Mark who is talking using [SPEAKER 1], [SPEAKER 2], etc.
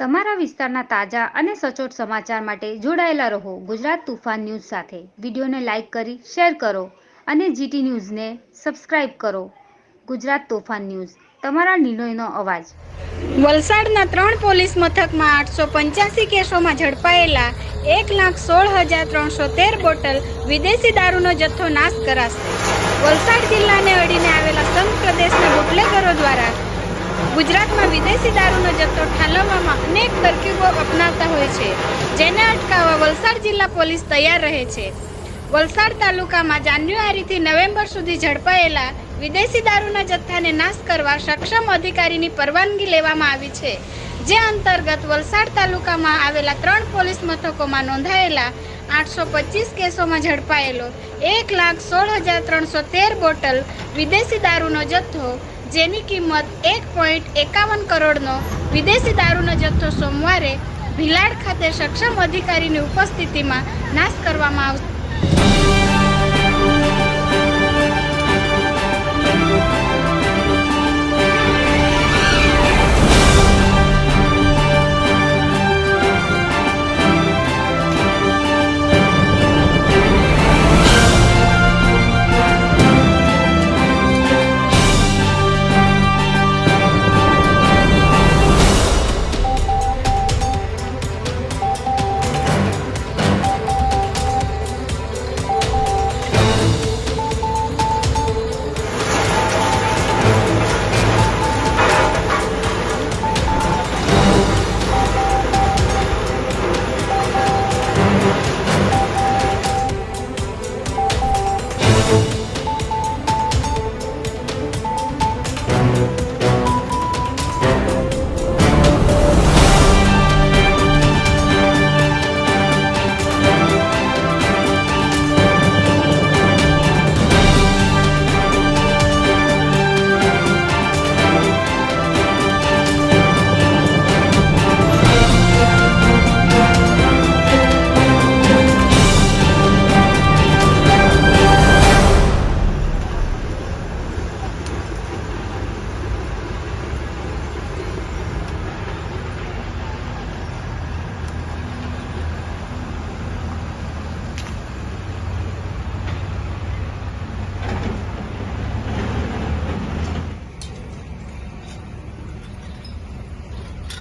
[SPEAKER 1] તમારા વિસ્તારના તાજા અને સચોટ સમાચાર માટે જોડાયેલા રહો ગુજરાત તુફાન ન્યૂઝ સાથે. વિડીયોને લાઇક કરી, શેર કરો અને જીટી ન્યૂઝને સબસ્ક્રાઇબ કરો. ગુજરાત તોફાન ન્યૂઝ, તમારા નિર્ણયનો અવાજ.
[SPEAKER 2] વલસાડના ત્રણ પોલીસ મથકમાં આઠસો પંચ્યાસી કેસોમાં ઝડપાયેલા એક લાખ સોળ હજાર ત્રણસો તેર બોટલ વિદેશી દારૂનો જથ્થો નાશ કરાશે. વલસાડ જિલ્લાને અડીને આવેલા સંઘ પ્રદેશના બુટલેગરો દ્વારા ગુજરાતમાં વિદેશી દારૂનો જથ્થો ઠાલવવામાં તરકીબો અપનાવતા હોય છે, જેને અટકાવવા વલસાડ જિલ્લા પોલીસ તૈયાર રહે છે. વલસાડ તાલુકામાં જાન્યુઆરીથી નવેમ્બર સુધી ઝડપાયેલા વિદેશી દારૂના જથ્થાને નાશ કરવા સક્ષમ અધિકારીની પરવાનગી લેવામાં આવી છે. જે અંતર્ગત વલસાડ તાલુકામાં આવેલા ત્રણ પોલીસ મથકોમાં નોંધાયેલા આઠસો પચીસ કેસોમાં ઝડપાયેલો એક લાખ સોળ હજાર ત્રણસો તેર બોટલ વિદેશી દારૂનો જથ્થો જેની કિંમત એક પોઈન્ટ એકાવન કરોડનો વિદેશી દારૂનો જથ્થો સોમવારે ભિલાડ ખાતે સક્ષમ અધિકારીની ઉપસ્થિતિમાં નાશ કરવામાં આવશે.